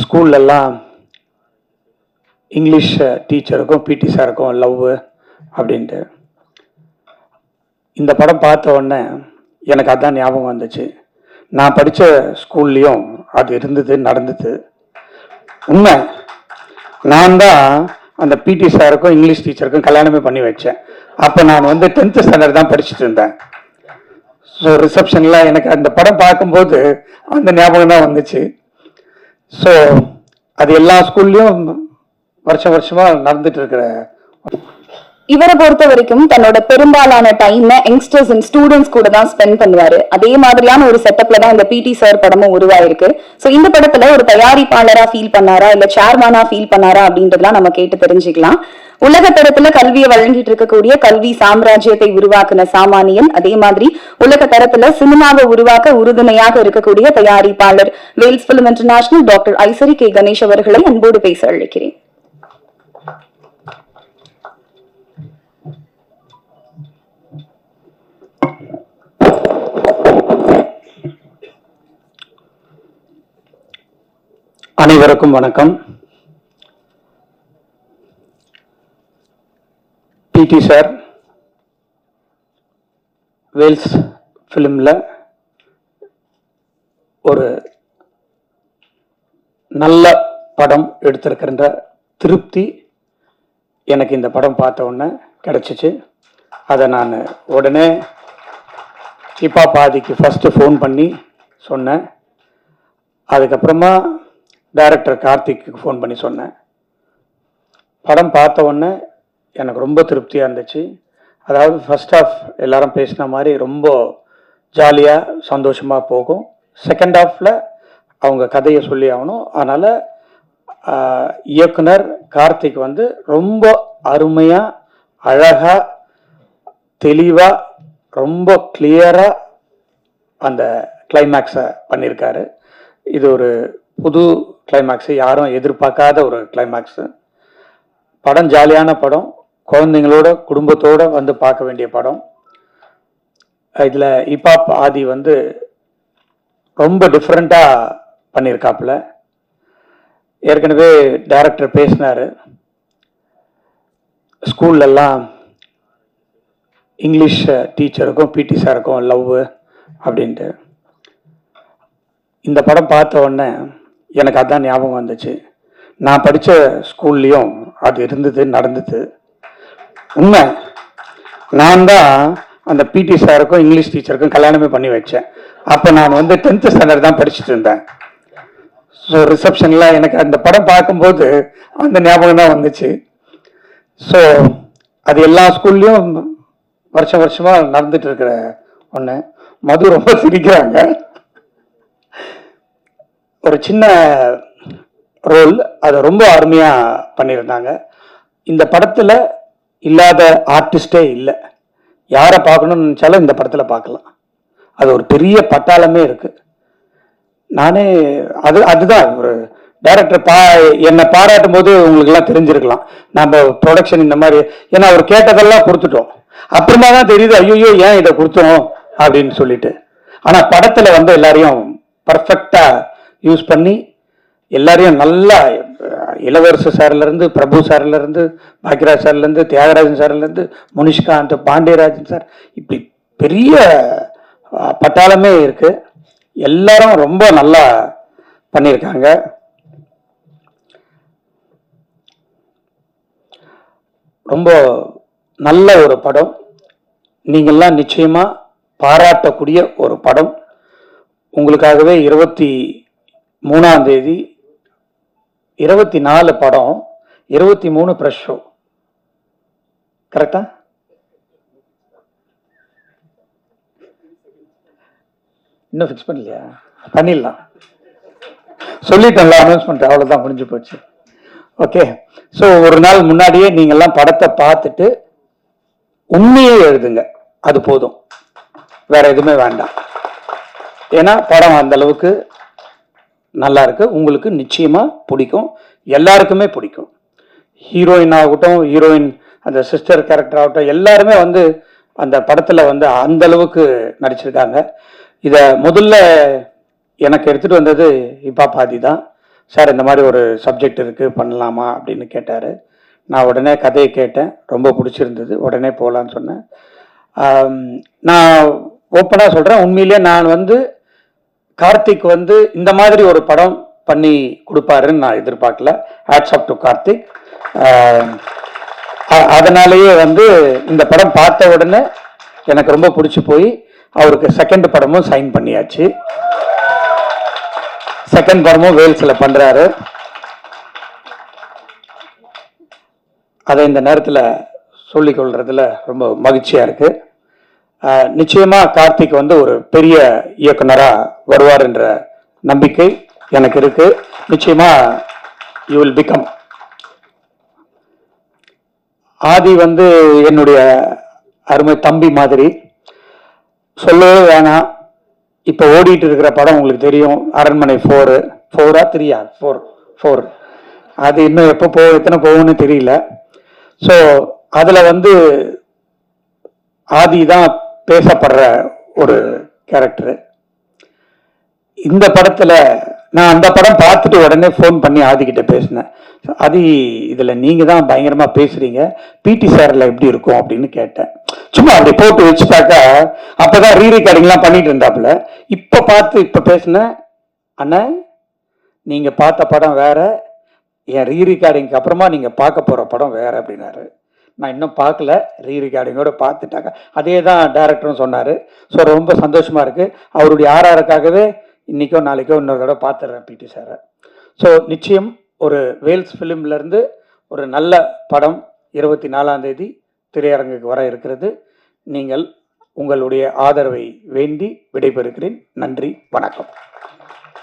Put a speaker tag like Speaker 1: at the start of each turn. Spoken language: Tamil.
Speaker 1: ஸ்கூல்லலாம் இங்கிலீஷ் டீச்சருக்கும் பிடி சாருக்கும் லவ் அப்படின்ட்டு. இந்த படம் பார்த்த உடனே எனக்கு அதான் ஞாபகம் வந்துச்சு. நான் படித்த ஸ்கூல்லையும் அது இருந்தது நடந்தது. உண்மை நான் தான் அந்த பிடி சாருக்கும் இங்கிலீஷ் டீச்சருக்கும் கல்யாணமே பண்ணி வச்சேன். அப்போ நான் வந்து டென்த்து ஸ்டாண்டர்ட் தான் படிச்சுட்டு இருந்தேன். ஸோ ரிசப்ஷனில் எனக்கு அந்த படம் பார்க்கும்போது அந்த ஞாபகம் தான் வந்துச்சு. ஸோ அது எல்லா ஸ்கூல்லையும் வருஷம் வருஷமாக நடந்துட்டு இருக்கிற
Speaker 2: இவரை பொறுத்த வரைக்கும் தன்னோட பெரும்பாலான டைம் யங்ஸ்டர்ஸ் அண்ட் ஸ்டூடெண்ட்ஸ் கூட தான் ஸ்பெண்ட் பண்ணுவாரு. அதே மாதிரியான ஒரு செட்டப்ல தான் இந்த பிடி சார் படமும் உருவாயிருக்கு. சோ இந்த படத்துல ஒரு தயாரிப்பாளரா ஃபீல் பண்ணாரா? இல்ல சேர்மேனா ஃபீல் பண்ணாரா? அப்படின்றதெல்லாம் நம்ம கேட்டு தெரிஞ்சுக்கலாம். உலக தரத்துல கல்வியை வழங்கிட்டு இருக்கக்கூடிய கல்வி சாம்ராஜ்யத்தை உருவாக்குன சாமானியன் அதே மாதிரி உலக தரத்துல சினிமாவை உருவாக்க உறுதுணையாக இருக்கக்கூடிய தயாரிப்பாளர் Vels film international doctor Ishari K. Ganesh அவர்களை அன்போடு பேச அழைக்கிறேன்.
Speaker 1: அனைவருக்கும் வணக்கம். பிடி சார் வேல்ஸ் ஃபிலிமில் ஒரு நல்ல படம் எடுத்திருக்கின்ற திருப்தி எனக்கு இந்த படம் பார்த்த உடனே கிடச்சிச்சு. அதை நான் உடனே சிப்பா பாதிக்கு ஃபஸ்ட்டு ஃபோன் பண்ணி சொன்னேன். அதுக்கப்புறமா டைரக்டர் கார்த்திக்கு ஃபோன் பண்ணி சொன்னேன். படம் பார்த்த உடனே எனக்கு ரொம்ப திருப்தியாக இருந்துச்சு. அதாவது ஃபஸ்ட் ஆஃப் எல்லாரும் பேசின மாதிரி ரொம்ப ஜாலியாக சந்தோஷமாக போகும். செகண்ட் ஆஃபில் அவங்க கதையை சொல்லி ஆகணும். அதனால் இயக்குனர் கார்த்திக் வந்து ரொம்ப அருமையாக அழகாக தெளிவாக ரொம்ப கிளியராக அந்த கிளைமேக்ஸை பண்ணியிருக்காரு இது ஒரு புது கிளைமேக்ஸு யாரும் எதிர்பார்க்காத ஒரு கிளைமேக்ஸு படம் ஜாலியான படம். குழந்தைங்களோட குடும்பத்தோட வந்து பார்க்க வேண்டிய படம். இதில் இப்பாப் ஆதி வந்து ரொம்ப டிஃப்ரெண்ட்டாக பண்ணியிருக்காப்புல ஏற்கனவே டைரக்டர் பேசினார். ஸ்கூல்லெல்லாம் இங்கிலீஷ் டீச்சருக்கும் பிடி சாருக்கும் லவ் அப்படின்ட்டு. இந்த படம் பார்த்த உடனே எனக்கு அதான் ஞாபகம் வந்துச்சு. நான் படித்த ஸ்கூல்லையும் அது இருந்தது நடந்தது. உண்மை நான் தான் அந்த பிடி சாருக்கும் இங்கிலீஷ் டீச்சருக்கும் கல்யாணமே பண்ணி வச்சேன். அப்போ நான் வந்து டென்த்து ஸ்டாண்டர்ட் தான் படிச்சுட்டு இருந்தேன். ஸோ ரிசப்ஷனில் எனக்கு அந்த படம் பார்க்கும்போது அந்த ஞாபகம் தான் வந்துச்சு. ஸோ அது எல்லா ஸ்கூல்லையும் வருஷம் வருஷமாக நடந்துட்டு இருக்கிற ஒன்று மது ரொம்ப சிரிக்கிறாங்க. ஒரு சின்ன ரோல் அதை ரொம்ப அருமையாக பண்ணியிருந்தாங்க. இந்த படத்தில் இல்லாத ஆர்டிஸ்டே இல்லை. யாரை பார்க்கணும்னு நினச்சாலும் இந்த படத்தில் பார்க்கலாம். அது ஒரு பெரிய பட்டாளமே இருக்குது நானே அது அதுதான் ஒரு டைரக்டர் பா என்னை பாராட்டும் போது உங்களுக்கெல்லாம் தெரிஞ்சிருக்கலாம். நம்ம ப்ரொடக்ஷன் இந்த மாதிரி ஏன்னா அவர் கேட்டதெல்லாம் கொடுத்துட்டோம். அப்புறமா தான் தெரியுது ஐயோ ஏன் இதை கொடுத்தோம் அப்படின்னு சொல்லிட்டு. ஆனால் படத்தில் வந்து எல்லாரையும் பர்ஃபெக்டாக யூஸ் பண்ணி எல்லாரையும் நல்லா இளவரசு சார்லேருந்து பிரபு சார்லேருந்து பாக்யராஜ் சார்லேருந்து தியாகராஜன் சார்லேருந்து முனிஷ்காந்த் பாண்டியராஜன் சார் இப்படி பெரிய பட்டாளமே இருக்குது எல்லாரும் ரொம்ப நல்லா பண்ணியிருக்காங்க ரொம்ப நல்ல ஒரு படம். நீங்கள்லாம் நிச்சயமாக பாராட்டக்கூடிய ஒரு படம். உங்களுக்காகவே இருபத்தி மூணாம் தேதி இருபத்தி நாலு படம் இருபத்தி மூணு ப்ரெஷ் ஷோ கரெக்டா இன்னும் ஃபிக்ஸ் பண்ணலையா? பண்ணிடலாம். சொல்லிட்டேன்ல அனௌன்ஸ்மெண்ட் அவ்வளோதான் முடிஞ்சு போச்சு. ஓகே ஸோ ஒரு நாள் முன்னாடியே நீங்கள்லாம் படத்தை பார்த்துட்டு உண்மையை எழுதுங்க. அது போதும். வேற எதுவுமே வேண்டாம். ஏன்னா படம் அந்த அளவுக்கு நல்லா இருக்கு உங்களுக்கு நிச்சயமாக பிடிக்கும். எல்லாருக்குமே பிடிக்கும். ஹீரோயின் ஆகட்டும் ஹீரோயின் அந்த சிஸ்டர் கேரக்டர் ஆகட்டும் எல்லாருமே வந்து அந்த படத்தில் வந்து அந்த அளவுக்கு நடிச்சிருக்காங்க. இதை முதல்ல எனக்கு எடுத்துகிட்டு வந்தது இப்பா பாதி தான். சார் இந்த மாதிரி ஒரு சப்ஜெக்ட் இருக்குது பண்ணலாமா அப்படின்னு கேட்டார். நான் உடனே கதையை கேட்டேன். ரொம்ப பிடிச்சிருந்தது. உடனே போகலான்னு சொன்னேன். நான் ஓப்பனாக சொல்கிறேன் உண்மையிலேயே நான் வந்து கார்த்திக் வந்து இந்த மாதிரி ஒரு படம் பண்ணி கொடுப்பாருன்னு நான் எதிர்பார்க்கல. Hats off to Karthik. அதனாலேயே வந்து இந்த படம் பார்த்த உடனே எனக்கு ரொம்ப பிடிச்சி போய் அவருக்கு செகண்ட் படமும் சைன் பண்ணியாச்சு. செகண்ட் படமும் வேல்ஸில் பண்ணுறாரு அதை இந்த நேரத்தில் சொல்லிக்கொள்றதுல ரொம்ப மகிழ்ச்சியாக இருக்குது நிச்சயமாக கார்த்திக் வந்து ஒரு பெரிய இயக்குனராக வருவார் என்ற நம்பிக்கை எனக்கு இருக்கு. நிச்சயமாக யூ வில் பிகம் ஆதி வந்து என்னுடைய அருமை தம்பி மாதிரி. சொல்லவே வேணாம். இப்போ ஓடிட்டு இருக்கிற படம் உங்களுக்கு தெரியும். அரண்மனை ஃபோரு ஃபோரா த்ரீயா? ஃபோர் ஃபோர் அது இன்னும் எப்போ போ எத்தனை போகும்னு தெரியல. ஸோ அதில் வந்து ஆதி தான் பேசப்படுற ஒரு கேரக்டரு இந்த படத்தில் நான் அந்த படம் பார்த்துட்டு உடனே ஃபோன் பண்ணி ஆதிக்கிட்ட பேசினேன். ஆதி இதில் நீங்கள் தான் பயங்கரமாக பேசுகிறீங்க பிடி சாரில் எப்படி இருக்கும் அப்படின்னு கேட்டேன். சும்மா அப்படி போட்டு வச்சுட்டாக்கா அப்போ தான் ரீ ரெக்கார்டிங்லாம் பண்ணிட்டு இருந்தாப்புல. இப்போ பார்த்து இப்போ பேசினேன். அண்ணா நீங்கள் பார்த்த படம் வேற. என் ரீ ரெக்கார்டிங்க்கு அப்புறமா நீங்கள் பார்க்க போகிற படம் வேற அப்படின்னாரு. நான் இன்னும் பார்க்கல ரீ ரெக்கார்டிங்கோட பார்த்துட்டாங்க. அதே தான் டேரக்டரும் சொன்னார். ஸோ ரொம்ப சந்தோஷமாக இருக்குது அவருடைய ஆர்ஆருக்காகவே இன்றைக்கோ நாளைக்கோ இன்னொரு தடவை பார்த்துடுறேன் பிடி சாரை ஸோ நிச்சயம் ஒரு வேல்ஸ் ஃபிலிம்லேருந்து ஒரு நல்ல படம் இருபத்தி நாலாம் தேதி திரையரங்குக்கு வர இருக்கிறது. நீங்கள் உங்களுடைய ஆதரவை வேண்டி விடைபெறுகிறேன். நன்றி வணக்கம்.